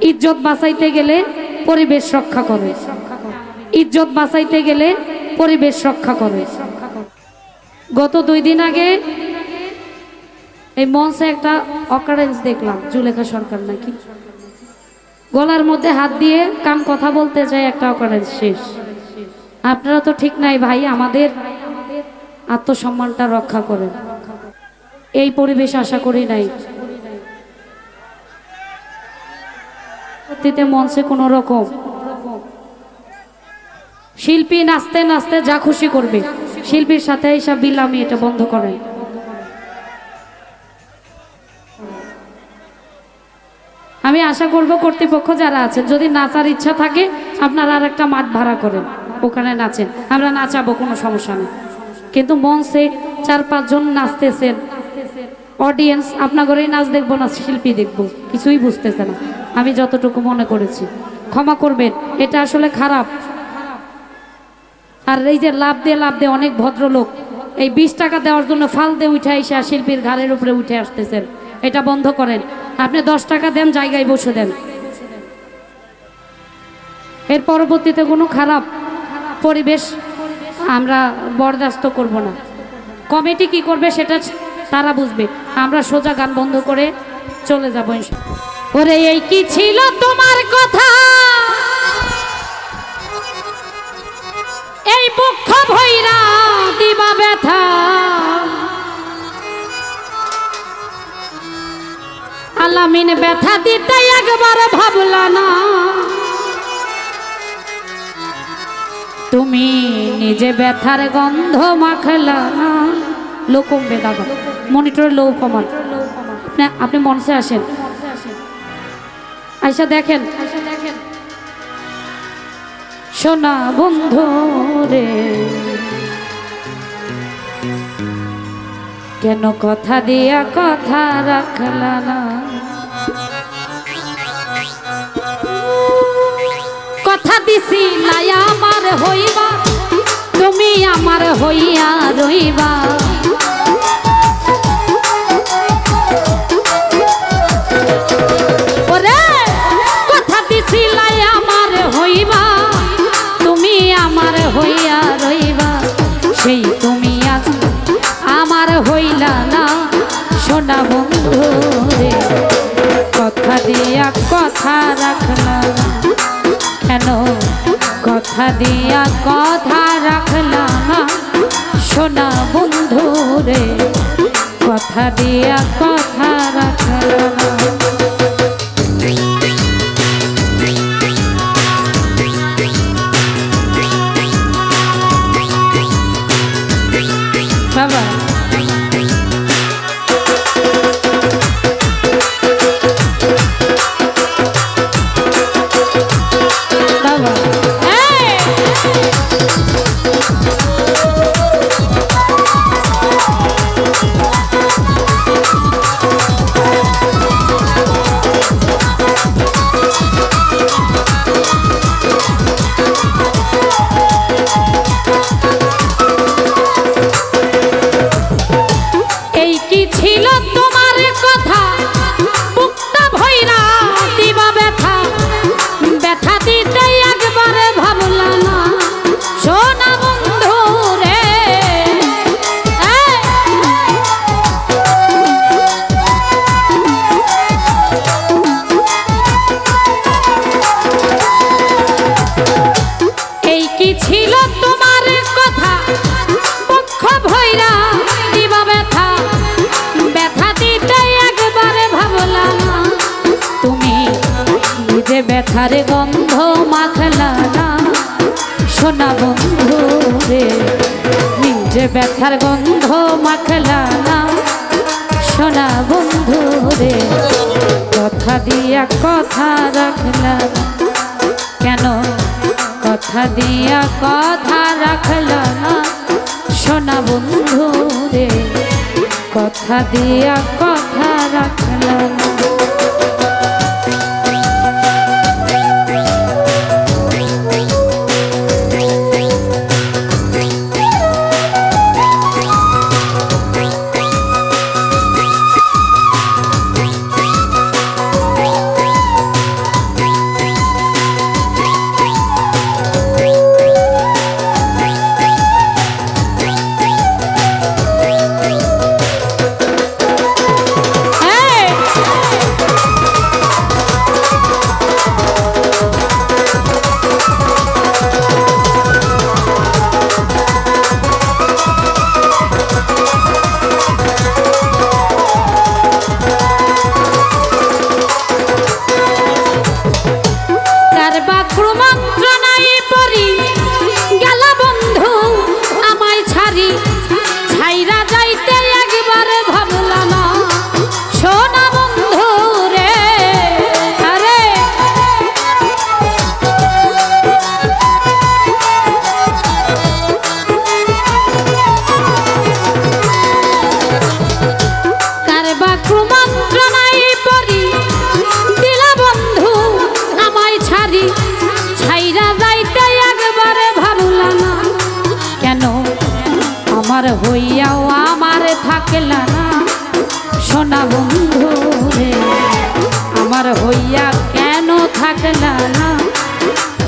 ইজ্জত বাঁচাইতে গেলে পরিবেশ রক্ষা করে। ইজ্জত বাঁচাইতে গেলে পরিবেশ রক্ষা করে। গত দুই দিন আগে এই মঞ্চে একটা অকারেন্স দেখলাম, জুলেখা সরকার নাকি। গলার মধ্যে হাত দিয়ে কান কথা বলতে চাই একটা অকারেন্স শেষ। আপনারা তো ঠিক নাই ভাই, আমাদের আত্মসম্মানটা রক্ষা করেন। এই পরিবেশ আশা করি নাই। পরবর্তীতে মঞ্চে কোনো রকম। শিল্পী নাচতে নাচতে যা খুশি করবে। শিল্পীর সাথে এইসব বিল আমি এটা বন্ধ করেন। আমি আশা করব কর্তৃপক্ষ যারা আছেন, যদি নাচার ইচ্ছা থাকে, আপনারা আর একটা মাঠ ভাড়া করেন। ওখানে নাচেন। আমরা নাচাবো, কোনো সমস্যা নেই। কিন্তু মঞ্চে চার পাঁচজন নাচতেছেন অডিয়েন্স আপনাগরেই নাচ দেখব না, শিল্পী দেখব। কিছুই বুঝতেছে না। আমি যতটুকু মনে করেছি। ক্ষমা করবেন, এটা আসলে খারাপ। আর এই যে লাভ দিয়ে লাভ দিয়ে অনেক ভদ্রলোক, এই বিশ টাকা দেওয়ার জন্য ফাল দিয়ে উঠে এসে শিল্পীর ঘাড়ের উপরে উঠে আসতেছেন। এটা বন্ধ করেন। আপনি দশ টাকা দেন, জায়গায় বসে দেন। এর পরবর্তীতে কোনো খারাপ পরিবেশ আমরা বরদাস্ত করব না। কমিটি কি করবে সেটা তারা বুঝবে। আমরা সোজা গান বন্ধ করে চলে যাব। ওরে, এই কি ছিল তোমার কথা? এই বক্ষ ভৈরা দিবা ব্যথা। আলামিন ব্যথা দিতে একবার ভাবলা না। তুমি নিজে ব্যথার গন্ধ মাখলা না। লো কমবে দাদা মনিটরে লো কমান আপনি মনসে আসেন। আইসা দেখেন। সোনা বন্ধু রে, কেন কথা দিয়া কথা রাখলা না? কথা দিছি নাই আমার হইবা, তুমি আমার হইয়া রইবা। হইলা না, সোনা বন্ধু রে, কথা দিয়া কথা রাখলা। কেন কথা দিয়া কথা রাখলা না, সোনা বন্ধু রে, কথা দিয়া কথা ব্যথার গন্ধ মাখলা না। সোনা বন্ধু রে, নিজে ব্যথার গন্ধ মাখলা না। সোনা বন্ধু রে, কথা দিয়া কথা রাখলা কেন? কথা দিয়া কথা রাখল না। সোনা বন্ধু রে, কথা দিয়া কথা রাখল না।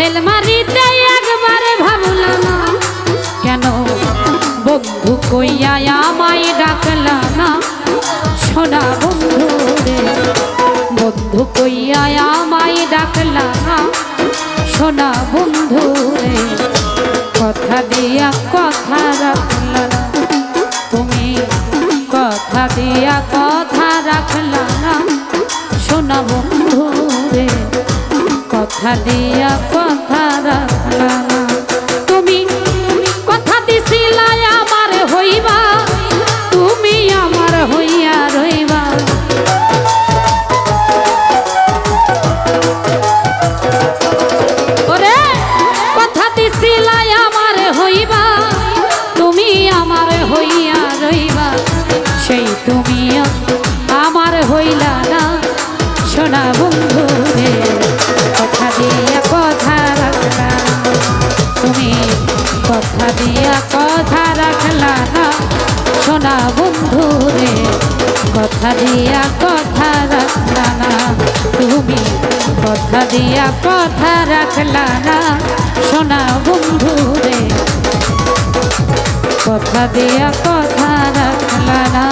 সেল মারিতে একবারে না কেন বন্ধু কইয়া আমায় না? সোনা বন্ধু রে, বন্ধু কইয়া আমায় না? সোনা বন্ধু রে, কথা দিয়া কথা রাখলা না। তুমি কথা দিয়া কথা রাখলা না? সোনা বন্ধু রে কথা দিয়া কথা রাখলা না। তুমি কথা দিছিলা, আমার হইবা। তুমি আমার হইয়া রইবা। ওরে, কথা দিছিলা, আমার হইবা। তুমি আমার হইয়া রইবা। সেই তুমি আমার হইলা না। সোনা বন্ধু রে। দিয়া কথা রাখলা। তুমি কথা দিয়া কথা রাখলা না। সোনা বন্ধু রে, কথা দিয়া কথা রাখলা না। তুমি কথা দিয়া কথা রাখলা না। সোনা বন্ধু রে, কথা দিয়া কথা রাখলা না।